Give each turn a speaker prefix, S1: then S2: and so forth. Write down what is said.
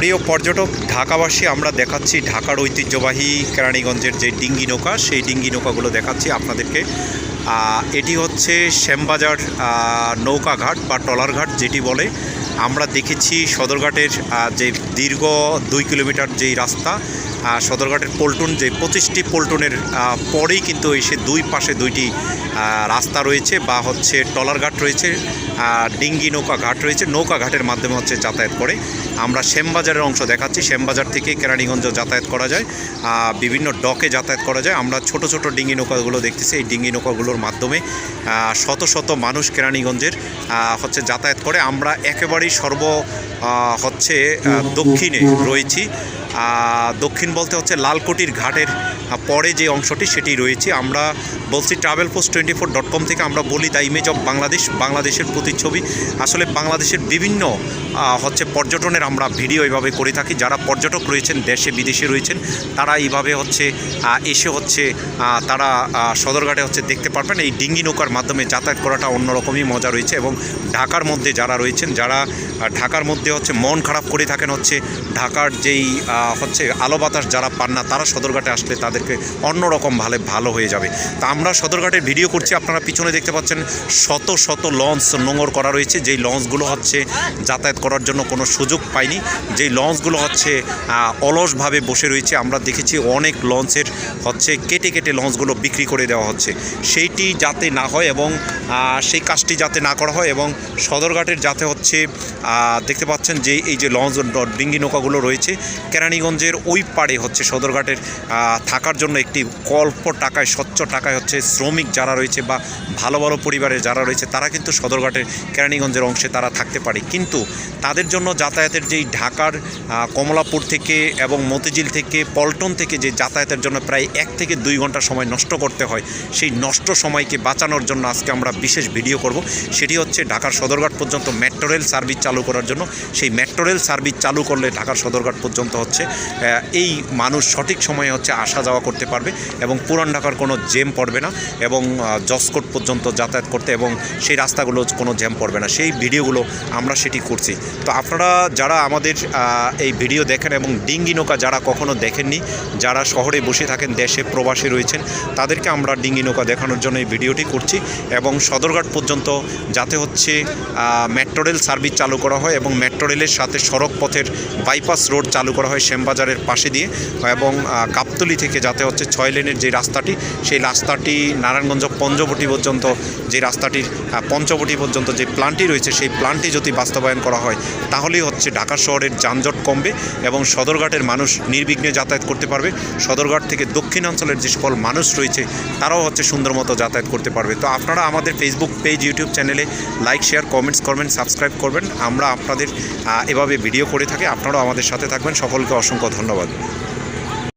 S1: প্রিয় পর্যটক, ঢাকাবাসী, আমরা দেখাচ্ছি ঢাকার ঐতিহ্যবাহী কেরানীগঞ্জের যে ডিঙ্গি নৌকা। সেই ডিঙ্গি নৌকাগুলো দেখাচ্ছি আপনাদেরকে। এটি হচ্ছে শ্যামবাজার নৌকাঘাট বা ট্রলারঘাট যেটি বলে। আমরা দেখেছি সদরঘাটের যে দীর্ঘ দুই কিলোমিটার যেই রাস্তা সদরঘাটের পল্টন, যে পঁচিশটি পল্টনের পরেই কিন্তু এসে দুই পাশে দুইটি রাস্তা রয়েছে বা হচ্ছে ট্রলারঘাট রয়েছে ডিঙ্গি নৌকা ঘাট রয়েছে। নৌকা ঘাটের মাধ্যমে হচ্ছে যাতায়াত করে। আমরা শ্যামবাজারের অংশ দেখাচ্ছি। শ্যামবাজার থেকে কেরানীগঞ্জ যাতায়াত করা যায়। বিভিন্ন ডকে যাতায়াত করা যায়। আমরা ছোট ছোট ডিঙ্গি নৌকাগুলো দেখতেছি। এই ডিঙ্গি নৌকাগুলোর মাধ্যমে শত শত মানুষ কেরানীগঞ্জের হচ্ছে যাতায়াত করে। আমরা একেবারেই সর্ব হচ্ছে দক্ষিণে রয়েছি। দক্ষিণ বলতে হচ্ছে লালকুটির ঘাটের পরে যে অংশটি সেটি রয়েছে। আমরা বলছি travel post twenty four dot com থেকে আমরা বলি দ্য ইমেজ অফ বাংলাদেশ, বাংলাদেশের প্রতিচ্ছবি। আসলে বাংলাদেশের বিভিন্ন হচ্ছে পর্যটনের আমরা ভিডিও এইভাবে করে থাকি। যারা পর্যটক রয়েছেন, দেশে, বিদেশে রয়েছেন, তারা এইভাবে হচ্ছে এসে হচ্ছে তারা সদরঘাটে হচ্ছে দেখতে পারবেন। এই ডিঙ্গি নৌকার মাধ্যমে যাতায়াত করাটা অন্যরকমই মজা রয়েছে এবং ঢাকার মধ্যে যারা রয়েছেন, যারা ঢাকার মধ্যে হচ্ছে মন খারাপ করে থাকেন হচ্ছে, ঢাকার যেই হচ্ছে আলো বাতাস যারা পান না, তারা সদরঘাটে আসলে তাদেরকে অন্যরকম ভালো ভালো হয়ে যাবে। তা আমরা সদরঘাটের ভিডিও করছি, আপনারা পিছনে দেখতে পাচ্ছেন শত শত লঞ্চ নোংর করা রয়েছে। যেই লঞ্চগুলো হচ্ছে যাতায়াত করার জন্য কোনো সুযোগ পায়নি যেই লঞ্চগুলো হচ্ছে অলসভাবে বসে রয়েছে, আমরা দেখেছি অনেক লঞ্চের হচ্ছে কেটে কেটে লঞ্চগুলো বিক্রি করে দেওয়া হচ্ছে। সেইটি যাতে না হয় এবং সেই কাজটি যাতে না করা হয় এবং সদরঘাটের যাতে হচ্ছে দেখতে পাচ্ছেন যে এই যে লঞ্চ ডিঙ্গি নৌকাগুলো রয়েছে, কেরানীগঞ্জের ওই পাড়ে হচ্ছে সদরঘাটের থাকার জন্য একটি অল্প টাকায়, স্বচ্ছ টাকায় হচ্ছে শ্রমিক যারা রয়েছে বা ভালো ভালো পরিবারের যারা রয়েছে, তারা কিন্তু সদরঘাটের কেরানীগঞ্জের অংশে তারা থাকতে পারে। কিন্তু তাদের জন্য যাতায়াতের যেই ঢাকার কমলাপুর থেকে এবং মতিঝিল থেকে পল্টন থেকে যে যাতায়াতের জন্য প্রায় এক থেকে দুই ঘণ্টা সময় নষ্ট করতে হয়, সেই নষ্ট সময়কে বাঁচানোর জন্য আজকে আমরা বিশেষ ভিডিও করব। সেটি হচ্ছে ঢাকার সদরঘাট পর্যন্ত মেট্রো রেল সার্ভিস চালু করার জন্য। সেই মেট্রো রেল সার্ভিস চালু করলে ঢাকার সদরঘাট পর্যন্ত হচ্ছে এই মানুষ সঠিক সময়ে হচ্ছে আসা যাওয়া করতে পারবে এবং পুরান ঢাকার কোনো জ্যাম পড়বে না এবং জসকোট পর্যন্ত যাতায়াত করতে এবং সেই রাস্তাগুলো কোনো জ্যাম পড়বে না। সেই ভিডিওগুলো আমরা সেটি করছি। তো আপনারা যারা আমাদের এই ভিডিও দেখেন এবং ডিঙ্গি নৌকা যারা কখনো দেখেননি, যারা শহরে বসে থাকেন, দেশে প্রবাসী রয়েছেন, তাদেরকে আমরা ডিঙ্গি নৌকা দেখানোর জন্য এই ভিডিওটি করছি এবং সদরঘাট পর্যন্ত যাতে হচ্ছে মেট্রো রেল সার্ভিস চালু করা হয় এবং মেট্রো রেলের সাথে সড়ক পথের বাইপাস রোড চালু করা হয় শ্যামবাজারের পাশে দিয়ে এবং গাবতলী থেকে যাতে হচ্ছে ছয় লেনের যে রাস্তাটি, সেই রাস্তাটি নারায়ণগঞ্জ পঞ্চবটি পর্যন্ত, যে রাস্তাটির পঞ্চবটি পর্যন্ত যে প্ল্যানটি রয়েছে, সেই প্ল্যানটি যদি বাস্তবায়ন করা হয়, তাহলেই হচ্ছে ঢাকা শহরের যানজট কমবে এবং সদরঘাটের মানুষ নির্বিঘ্নে যাতায়াত করতে পারবে। সদরঘাট থেকে দক্ষিণাঞ্চলের যে সকল মানুষ রয়েছে, তারাও হচ্ছে সুন্দর মতো যাতায়াত করতে পারবে। তো আপনারা আমাদের ফেসবুক পেজ ইউটিউব চ্যানেলে লাইক শেয়ার কমেন্টস করবেন সাবস্ক্রাইব করবেন। আমরা আপনাদের এভাবে ভিডিও করে থাকি। আপনারাও আমাদের সাথে থাকবেন। সকলকে অসংখ্য ধন্যবাদ।